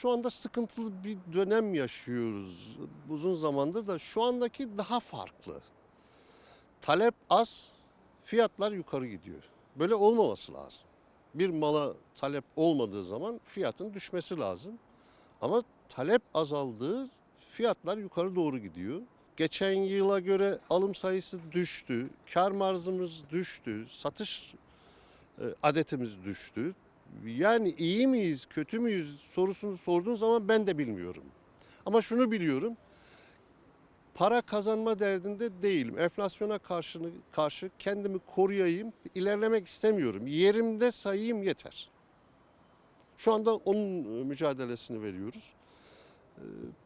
şu anda sıkıntılı bir dönem yaşıyoruz. Uzun zamandır da şu andaki daha farklı. Talep az, fiyatlar yukarı gidiyor. Böyle olmaması lazım. Bir mala talep olmadığı zaman fiyatın düşmesi lazım. Ama talep azaldığı fiyatlar yukarı doğru gidiyor. Geçen yıla göre alım sayısı düştü, kar marzımız düştü, satış e, adetimiz düştü. Yani iyi miyiz, kötü müyüz sorusunu sorduğun zaman ben de bilmiyorum. Ama şunu biliyorum. Para kazanma derdinde değilim. Enflasyona karşı, karşı kendimi koruyayım, ilerlemek istemiyorum. Yerimde sayayım yeter. Şu anda onun e, mücadelesini veriyoruz. E,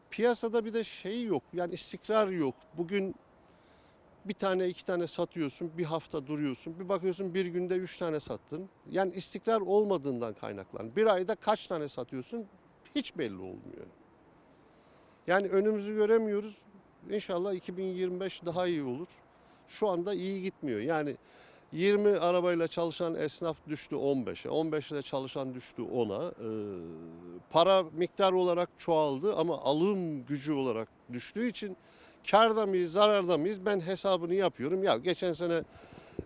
Piyasada bir de şey yok, yani istikrar yok. Bugün bir tane iki tane satıyorsun, bir hafta duruyorsun. Bir bakıyorsun bir günde üç tane sattın. Yani istikrar olmadığından kaynaklan. Bir ayda kaç tane satıyorsun hiç belli olmuyor. Yani önümüzü göremiyoruz. İnşallah 2025 daha iyi olur. Şu anda iyi gitmiyor. Yani 20 arabayla çalışan esnaf düştü 15'e. 15 ile çalışan düştü 10'a. Ee, para miktar olarak çoğaldı ama alım gücü olarak düştüğü için karda mıyız, zararda mıyız ben hesabını yapıyorum. Ya geçen sene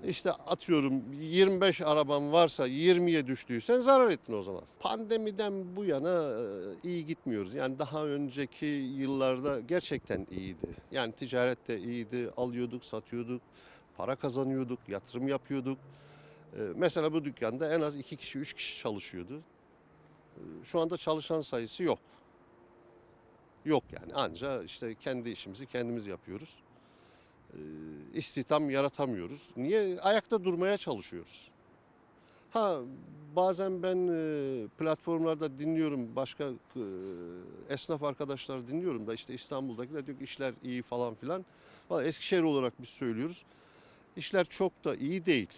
işte atıyorum 25 araban varsa 20'ye düştüysen zarar ettin o zaman. Pandemiden bu yana e, iyi gitmiyoruz. Yani daha önceki yıllarda gerçekten iyiydi. Yani ticaret de iyiydi. Alıyorduk, satıyorduk, para kazanıyorduk, yatırım yapıyorduk. E, Mesela bu dükkanda en az 2 kişi, 3 kişi çalışıyordu. E, Şu anda çalışan sayısı yok. Yok yani anca işte kendi işimizi kendimiz yapıyoruz. Ee, istihdam yaratamıyoruz. Niye? Ayakta durmaya çalışıyoruz. Ha bazen ben e, platformlarda dinliyorum başka e, esnaf arkadaşlar dinliyorum da işte İstanbul'dakiler diyor ki işler iyi falan filan. Eskişehir olarak biz söylüyoruz. İşler çok da iyi değil.